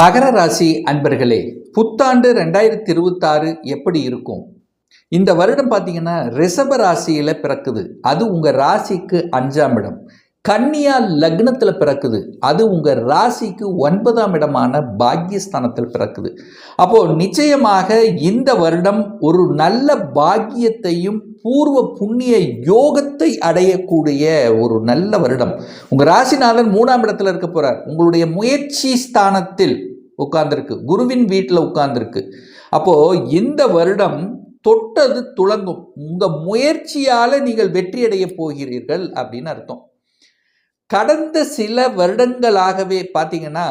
மகர ராசி அன்பர்களே புத்தாண்டு ரெண்டாயிரத்தி இருபத்தாறு எப்படி இருக்கும்? இந்த வருடம் பார்த்தீங்கன்னா ரிஷப ராசியில் பிறக்குது. அது உங்கள் ராசிக்கு அஞ்சாம் இடம். கன்னியா லக்னத்தில் பிறக்குது. அது உங்கள் ராசிக்கு ஒன்பதாம் இடமான பாக்கியஸ்தானத்தில் பிறக்குது. அப்போது நிச்சயமாக இந்த வருடம் ஒரு நல்ல பாக்கியத்தையும் பூர்வ புண்ணிய யோகத்தை அடையக்கூடிய ஒரு நல்ல வருடம். உங்கள் ராசிநாதன் மூணாம் இடத்துல இருக்க போகிறார் உங்களுடைய முயற்சி ஸ்தானத்தில் உட்கார்ந்துருக்கு. குருவின் வீட்டில் உட்கார்ந்துருக்கு. அப்போது இந்த வருடம் தொட்டது துளங்கும். உங்கள் முயற்சியால் நீங்கள் வெற்றியடைய போகிறீர்கள் அப்படின்னு அர்த்தம். கடந்த சில வருடங்களாகவே பார்த்தீங்கன்னா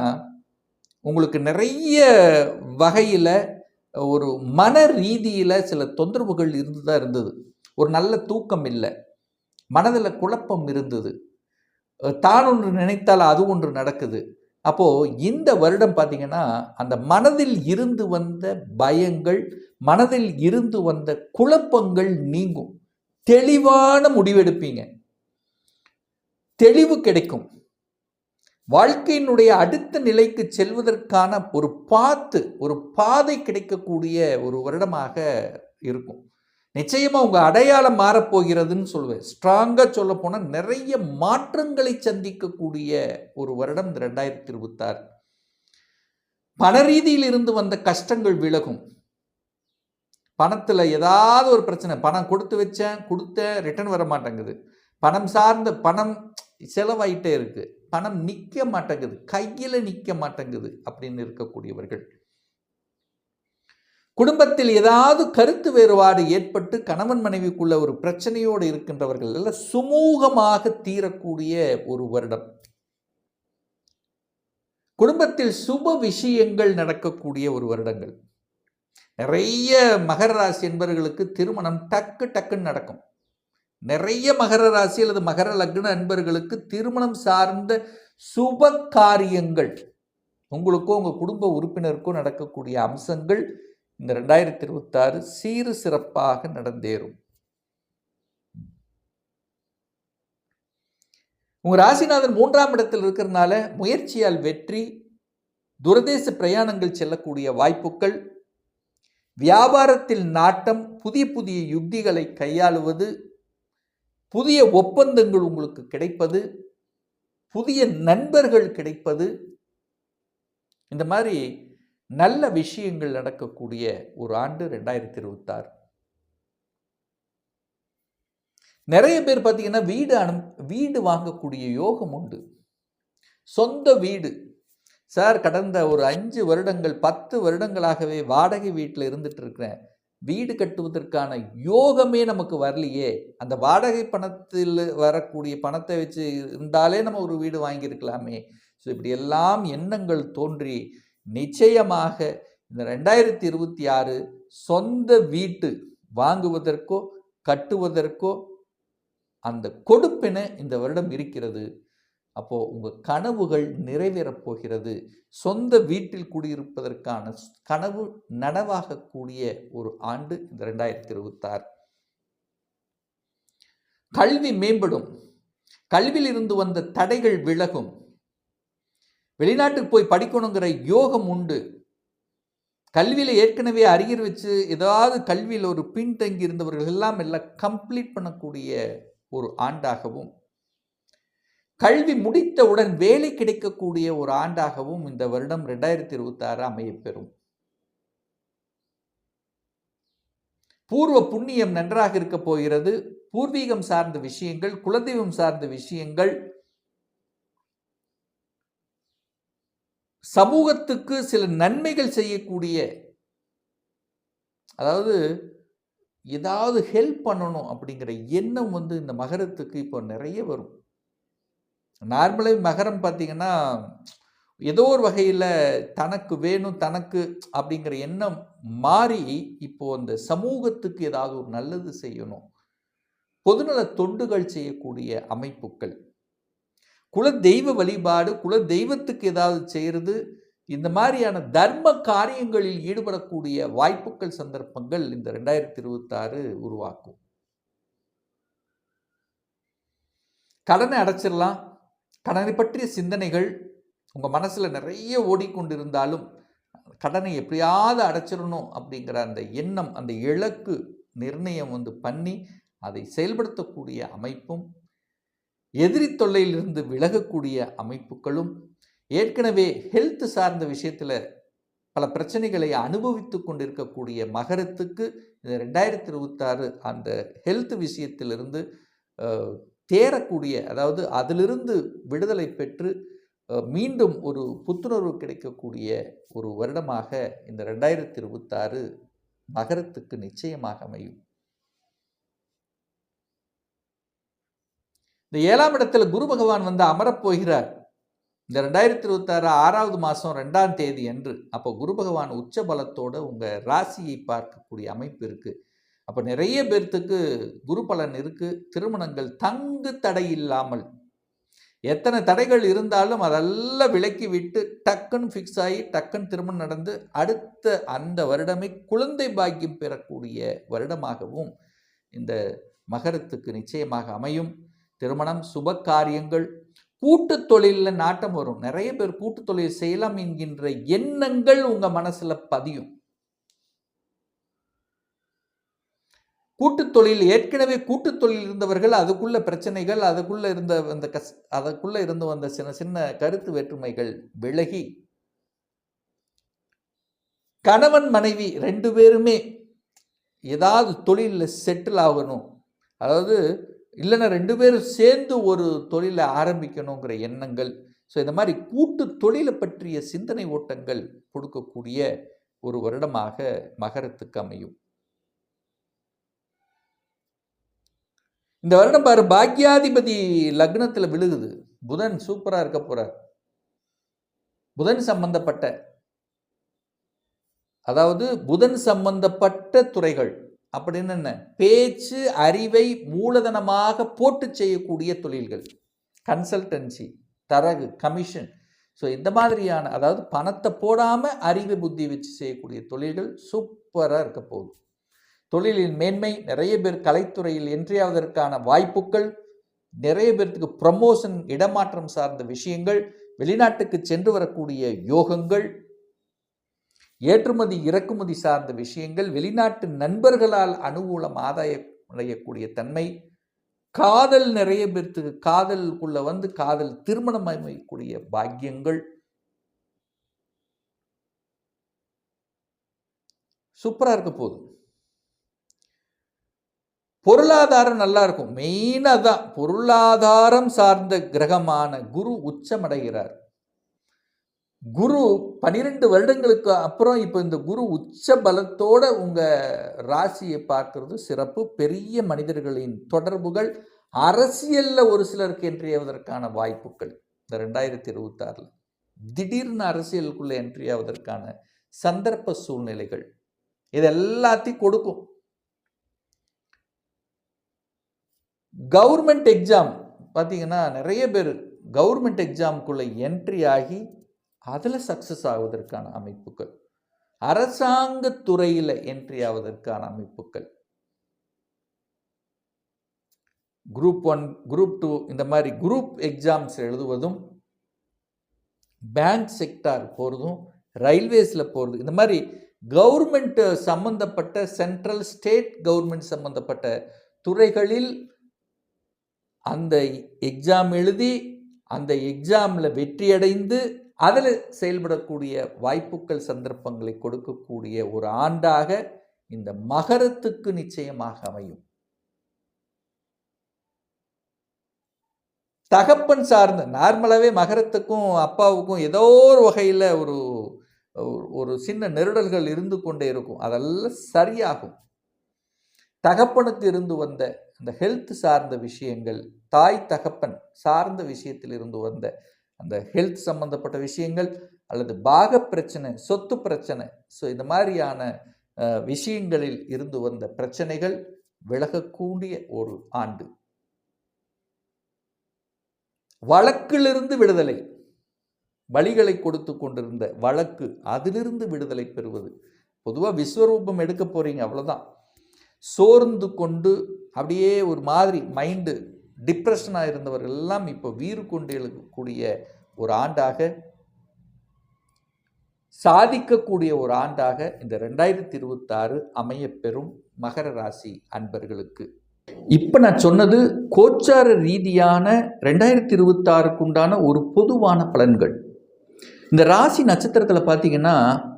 உங்களுக்கு நிறைய வகையில் ஒரு மன ரீதியில் சில தொந்தரவுகள் இருந்து தான் இருந்தது. ஒரு நல்ல தூக்கம் இல்லை. மனதில் குழப்பம் இருந்தது. தான் ஒன்று நினைத்தால் அது ஒன்று நடக்குது. அப்போது இந்த வருடம் பார்த்தீங்கன்னா அந்த மனதில் இருந்து வந்த பயங்கள் மனதில் இருந்து வந்த குழப்பங்கள் நீங்கும். தெளிவான முடிவெடுப்பீங்க. தெளிவு கிடைக்கும். வாழ்க்கையினுடைய அடுத்த நிலைக்கு செல்வதற்கான ஒரு பாத்து ஒரு பாதை கிடைக்கக்கூடிய ஒரு வருடமாக இருக்கும். நிச்சயமாக உங்கள் அடையாளம் மாறப்போகிறதுன்னு சொல்லுவேன். ஸ்ட்ராங்காக சொல்ல போனால் நிறைய மாற்றங்களை சந்திக்கக்கூடிய ஒரு வருடம் இந்த ரெண்டாயிரத்தி இருபத்தாறு. பண ரீதியில் இருந்து வந்த கஷ்டங்கள் விலகும். பணத்தில் ஏதாவது ஒரு பிரச்சனை பணம் கொடுத்து வச்சேன் கொடுத்த ரிட்டர்ன் வர மாட்டேங்குது. பணம் சார்ந்த பணம் செலவாயிட்டே இருக்குது பணம் நிற்க மாட்டேங்குது. கையில் நிற்க மாட்டேங்குது அப்படின்னு இருக்கக்கூடியவர்கள். குடும்பத்தில் ஏதாவது கருத்து வேறுபாடு ஏற்பட்டு கணவன் மனைவிக்குள்ள ஒரு பிரச்சனையோடு இருக்கின்றவர்கள் எல்லாம் சுமூகமாக தீரக்கூடிய ஒரு வருடம். குடும்பத்தில் சுப விஷயங்கள் நடக்கக்கூடிய ஒரு வருடங்கள். நிறைய மகர ராசி என்பவர்களுக்கு திருமணம் டக்கு டக்குன்னு நடக்கும். நிறைய மகர ராசி அல்லது மகர லக்ன அன்பர்களுக்கு திருமணம் சார்ந்த சுப காரியங்கள். உங்களுக்கோ உங்கள் குடும்ப உறுப்பினருக்கோ நடக்கக்கூடிய அம்சங்கள் இந்த ரெண்டாயிரத்தி இருபத்தாறு சீறு சிறப்பாக நடந்தேறும். உங்கள் ராசிநாதன் மூன்றாம் இடத்தில் இருக்கிறதுனால முயற்சியால் வெற்றி துரதேச பிரயாணங்கள் செல்லக்கூடிய வாய்ப்புகள் வியாபாரத்தில் நாட்டம் புதிய புதிய யுக்திகளை கையாளுவது புதிய ஒப்பந்தங்கள் உங்களுக்கு கிடைப்பது புதிய நண்பர்கள் கிடைப்பது இந்த மாதிரி நல்ல விஷயங்கள் நடக்கக்கூடிய ஒரு ஆண்டு ரெண்டாயிரத்தி இருபத்தாறு. நிறைய பேர் பார்த்தீங்கன்னா வீடு அனு வீடு வாங்கக்கூடிய யோகம் உண்டு. சொந்த வீடு. சார் கடந்த ஒரு அஞ்சு வருடங்கள் பத்து வருடங்களாகவே வாடகை வீட்டில் இருந்துட்டு இருக்கிறேன் வீடு கட்டுவதற்கான யோகமே நமக்கு வரலையே. அந்த வாடகை பணத்தில் வரக்கூடிய பணத்தை வச்சு இருந்தாலே நம்ம ஒரு வீடு வாங்கியிருக்கலாமே. ஸோ இப்படி எல்லாம் எண்ணங்கள் தோன்றி நிச்சயமாக இந்த ரெண்டாயிரத்தி இருபத்தி ஆறு சொந்த வீட்டு வாங்குவதற்கோ கட்டுவதற்கோ அந்த கொடுப்பென இந்த வருடம் இருக்கிறது. அப்போது உங்கள் கனவுகள் நிறைவேறப் போகிறது. சொந்த வீட்டில் குடியிருப்பதற்கான கனவு நனவாகக்கூடிய ஒரு ஆண்டு இந்த ரெண்டாயிரத்தி இருபத்தாறு கல்வி மேம்படும். கல்வியில் இருந்து வந்த தடைகள் விலகும். வெளிநாட்டுக்கு போய் படிக்கணுங்கிற யோகம் உண்டு. கல்வியில் ஏற்கனவே அருகிர் வச்சு ஏதாவது கல்வியில் ஒரு பின்தங்கி இருந்தவர்கள் எல்லாம் எல்லாம் கம்ப்ளீட் பண்ணக்கூடிய ஒரு ஆண்டாகவும் கல்வி முடித்தவுடன் வேலை கிடைக்கக்கூடிய ஒரு ஆண்டாகவும் இந்த வருடம் ரெண்டாயிரத்தி இருபத்தாறு அமையப்பெறும் பூர்வ புண்ணியம் நன்றாக இருக்க போகிறது. பூர்வீகம் சார்ந்த விஷயங்கள் குலதெய்வம் சார்ந்த விஷயங்கள் சமூகத்துக்கு சில நன்மைகள் செய்யக்கூடிய அதாவது ஏதாவது ஹெல்ப் பண்ணணும் அப்படிங்கிற எண்ணம் வந்து இந்த மகரத்துக்கு இப்போ நிறைய வரும். நார்மலாக மகரம் பார்த்திங்கன்னா ஏதோ ஒரு வகையில் தனக்கு வேணும் தனக்கு அப்படிங்கிற எண்ணம் மாறி இப்போது அந்த சமூகத்துக்கு ஏதாவது ஒரு நல்லது செய்யணும். பொதுநல தொண்டுகள் செய்யக்கூடிய அமைப்புகள். குல தெய்வ வழிபாடு குல தெய்வத்துக்கு ஏதாவது செய்கிறது இந்த மாதிரியான தர்ம காரியங்களில் ஈடுபடக்கூடிய வாய்ப்புகள் சந்தர்ப்பங்கள் இந்த ரெண்டாயிரத்தி இருபத்தாறு உருவாக்கும். கடனை அடைச்சிடலாம். கடனை பற்றிய சிந்தனைகள் உங்கள் மனசில் நிறைய ஓடிக்கொண்டிருந்தாலும் கடனை எப்படியாவது அடைச்சிடணும் அப்படிங்கிற அந்த எண்ணம் அந்த இலக்கு நிர்ணயம் வந்து பண்ணி அதை செயல்படுத்தக்கூடிய அமைப்பும் எதிரி தொல்லையிலிருந்து விலகக்கூடிய அமைப்புகளும் ஏற்கனவே ஹெல்த் சார்ந்த விஷயத்தில் பல பிரச்சனைகளை அனுபவித்து கொண்டிருக்கக்கூடிய மகரத்துக்கு இந்த ரெண்டாயிரத்தி இருபத்தாறு அந்த ஹெல்த் விஷயத்திலிருந்து தேரக்கூடிய அதாவது அதிலிருந்து விடுதலை பெற்று மீண்டும் ஒரு புத்துணர்வு கிடைக்கக்கூடிய ஒரு வருடமாக இந்த ரெண்டாயிரத்தி இருபத்தாறு மகரத்துக்கு நிச்சயமாக அமையும். இந்த ஏழாம் இடத்துல குரு பகவான் வந்து அமரப்போகிறார். இந்த ரெண்டாயிரத்தி இருபத்தாறு ஆறாவது மாதம் ரெண்டாம் தேதி அன்று. அப்போ குரு பகவான் உச்ச பலத்தோட உங்கள் ராசியை பார்க்கக்கூடிய அமைப்பு இருக்குது அப்போ நிறைய பேர்த்துக்கு குரு பலன் இருக்குது திருமணங்கள் தங்கு தடை இல்லாமல். எத்தனை தடைகள் இருந்தாலும் அதெல்லாம் விலக்கி விட்டு டக்குன்னு ஃபிக்ஸ் ஆகி டக்குன்னு திருமணம் நடந்து அடுத்த அந்த வருடமே குழந்தை பாக்கியம் பெறக்கூடிய வருடமாகவும் இந்த மகரத்துக்கு நிச்சயமாக அமையும். திருமணம் சுப காரியங்கள் கூட்டு தொழிலில் நாட்டம் வரும். நிறைய பேர் கூட்டு தொழில் செய்யலாம் என்கின்ற எண்ணங்கள் உங்கள் மனசில் பதியும். கூட்டுத் தொழில் ஏற்கனவே கூட்டுத் தொழில் இருந்தவர்கள் அதுக்குள்ள பிரச்சனைகள் அதுக்குள்ள இருந்த அந்த கஸ் அதுக்குள்ள இருந்து வந்த சின்ன சின்ன கருத்து வேற்றுமைகள் விலகி. கணவன் மனைவி ரெண்டு பேருமே ஏதாவது தொழிலில் செட்டில் ஆகணும். அதாவது இல்லைன்னா ரெண்டு பேரும் சேர்ந்து ஒரு தொழிலை ஆரம்பிக்கணுங்கிற எண்ணங்கள். ஸோ இந்த மாதிரி கூட்டு தொழிலை பற்றிய சிந்தனை ஓட்டங்கள் கொடுக்கக்கூடிய ஒரு வருடமாக மகரத்துக்கு அமையும். இந்த வருடம் பாரு பாக்யாதிபதி லக்னத்தில் விழுகுது. புதன் சூப்பராக இருக்க போகிறார் புதன் சம்பந்தப்பட்ட அதாவது புதன் சம்பந்தப்பட்ட துறைகள் அப்படின்னு என்ன பேச்சு அறிவை மூலதனமாக போட்டு செய்யக்கூடிய தொழில்கள். Consultancy தரகு commission. ஸோ இந்த மாதிரியான அதாவது பணத்தை போடாமல் அறிவு புத்தி வச்சு செய்யக்கூடிய தொழில்கள் சூப்பராக இருக்க போகுது. தொழிலின் மேன்மை நிறைய பேர் கலைத்துறையில் என்றியாவதற்கான வாய்ப்புகள் நிறைய பேர்த்துக்கு ப்ரமோஷன் இடமாற்றம் சார்ந்த விஷயங்கள் வெளிநாட்டுக்கு சென்று வரக்கூடிய யோகங்கள் ஏற்றுமதி இறக்குமதி சார்ந்த விஷயங்கள் வெளிநாட்டு நண்பர்களால் அனுகூலம் ஆதாயம் அடையக்கூடிய தன்மை காதல் நிறைய பேர்த்துக்கு காதலுக்குள்ள வந்து காதல் திருமணம் அமையக்கூடிய பாக்கியங்கள். சூப்பராக இருக்க போகுது. பொருளாதாரம் நல்லா இருக்கும். மெயினாக தான் பொருளாதாரம் சார்ந்த கிரகமான குரு உச்சமடைகிறார். குரு பனிரெண்டு வருடங்களுக்கு அப்புறம் இப்போ இந்த குரு உச்ச பலத்தோட உங்கள் ராசியை பார்க்கறது சிறப்பு. பெரிய மனிதர்களின் தொடர்புகள் அரசியலில் ஒரு சிலருக்கு என்ட்ரியாவதற்கான வாய்ப்புகள். இந்த ரெண்டாயிரத்தி இருபத்தாறில் திடீர்னு அரசியலுக்குள்ள என்ட்ரியாவதற்கான சந்தர்ப்ப சூழ்நிலைகள். இது எல்லாத்தையும் கொடுக்கும். கவர்மெண்ட் எக்ஸாம் பார்த்தீங்கன்னா நிறைய பேர் கவர்மெண்ட் எக்ஸாமுக்குள்ளே என்ட்ரி ஆகி அதில் சக்ஸஸ் ஆவதற்கான அமைப்புகள். அரசாங்க துறையில் என்ட்ரி ஆவதற்கான அமைப்புகள். குரூப் ஒன் குரூப் டூ இந்த மாதிரி குரூப் எக்ஸாம்ஸ் எழுதுவதும் பேங்க் செக்டார் போகிறதும் ரயில்வேஸில் போகிறது இந்த மாதிரி கவர்மெண்ட் சம்மந்தப்பட்ட சென்ட்ரல் ஸ்டேட் கவர்மெண்ட் சம்மந்தப்பட்ட துறைகளில் அந்த எக்ஸாம் எழுதி அந்த எக்ஸாமில் வெற்றியடைந்து அதில் செயல்படக்கூடிய வாய்ப்புகள் சந்தர்ப்பங்களை கொடுக்கக்கூடிய ஒரு ஆண்டாக இந்த மகரத்துக்கு நிச்சயமாக அமையும். தகப்பன் சார்ந்த நார்மலாகவே மகரத்துக்கும் அப்பாவுக்கும் ஏதோ ஒரு வகையில் ஒரு ஒரு சின்ன நெருடல்கள் இருந்து கொண்டே இருக்கும். அதெல்லாம் சரியாகும். தகப்பனுக்கு இருந்து வந்த அந்த ஹெல்த் சார்ந்த விஷயங்கள் தாய் தகப்பன் சார்ந்த விஷயத்தில் இருந்து வந்த அந்த ஹெல்த் சம்பந்தப்பட்ட விஷயங்கள் அல்லது பாக பிரச்சனை சொத்து பிரச்சனை ஸோ இந்த மாதிரியான விஷயங்களில் இருந்து வந்த பிரச்சனைகள் விலகக்கூடிய ஒரு ஆண்டு. வழக்கிலிருந்து விடுதலை. வழிகளை கொடுத்து கொண்டிருந்த வழக்கு அதிலிருந்து விடுதலை பெறுவது. பொதுவாக விஸ்வரூபம் எடுக்க போறீங்க அவ்வளோதான் சோர்ந்து கொண்டு அப்படியே ஒரு மாதிரி மைண்டு டிப்ரெஷனாக இருந்தவர்கள் எல்லாம் இப்போ வீறு கொண்டு எழுக்கக்கூடிய ஒரு ஆண்டாக சாதிக்கக்கூடிய ஒரு ஆண்டாக இந்த ரெண்டாயிரத்தி இருபத்தாறு அமையப்பெறும் மகர ராசி அன்பர்களுக்கு. இப்போ நான் சொன்னது கோச்சார ரீதியான ரெண்டாயிரத்தி இருபத்தாறுக்கு உண்டான ஒரு பொதுவான பலன்கள். இந்த ராசி நட்சத்திரத்தில் பார்த்தீங்கன்னா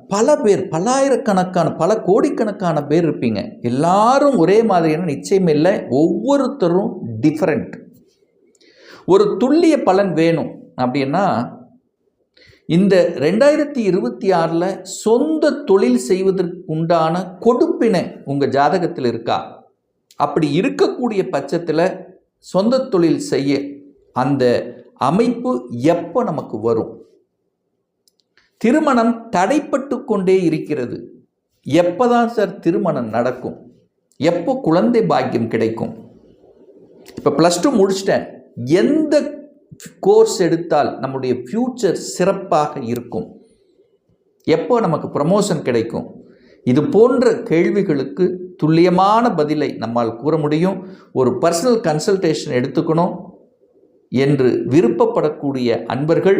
பல பேர் பல்லாயிரக்கணக்கான பல கோடிக்கணக்கான பேர் இருப்பீங்க. எல்லாரும் ஒரே மாதிரியான நிச்சயம் இல்லை. ஒவ்வொருத்தரும் டிஃப்ரெண்ட் ஒரு துல்லிய பலன் வேணும் அப்படின்னா இந்த ரெண்டாயிரத்தி இருபத்தி ஆறில் சொந்த தொழில் செய்வதற்கு உண்டான கொடுப்பினை உங்கள் ஜாதகத்தில் இருக்கா? அப்படி இருக்கக்கூடிய பட்சத்தில் சொந்த தொழில் செய்ய அந்த அமைப்பு எப்போ நமக்கு வரும்? திருமணம் தடைப்பட்டு கொண்டே இருக்கிறது. எப்போதான் சார் திருமணம் நடக்கும்? எப்போ குழந்தை பாக்கியம் கிடைக்கும்? இப்போ ப்ளஸ் டூ முடிச்சிட்டேன். எந்த கோர்ஸ் எடுத்தால் நம்முடைய ஃப்யூச்சர் சிறப்பாக இருக்கும்? எப்போ நமக்கு ப்ரமோஷன் கிடைக்கும்? இது போன்ற கேள்விகளுக்கு துல்லியமான பதிலை நம்மால் கூற முடியும். ஒரு பர்சனல் கன்சல்டேஷன் எடுத்துக்கணும் என்று விருப்பப்படக்கூடிய அன்பர்கள்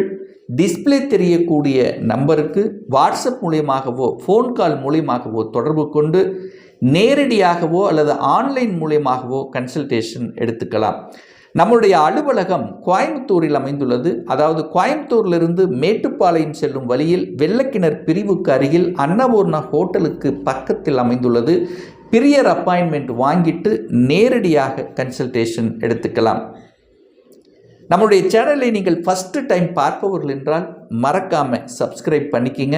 டிஸ்ப்ளே தெரியக்கூடிய நம்பருக்கு வாட்ஸ்அப் மூலியமாகவோ ஃபோன் கால் மூலியமாகவோ தொடர்பு கொண்டு நேரடியாகவோ அல்லது ஆன்லைன் மூலியமாகவோ கன்சல்டேஷன் எடுத்துக்கலாம். நம்முடைய அலுவலகம் கோயம்புத்தூரில் அமைந்துள்ளது. அதாவது கோயம்புத்தூரிலிருந்து மேட்டுப்பாளையம் செல்லும் வழியில் வெள்ளக்கிணர் பிரிவுக்கு அருகில் அன்னபூர்ணா ஹோட்டலுக்கு பக்கத்தில் அமைந்துள்ளது. பிரியர் அப்பாயின்மெண்ட் வாங்கிட்டு நேரடியாக கன்சல்டேஷன் எடுத்துக்கலாம். நம்முடைய சேனலை நீங்கள் ஃபஸ்ட்டு டைம் பார்ப்பவர்கள் என்றால் மறக்காமல் சப்ஸ்கிரைப் பண்ணிக்கிங்க.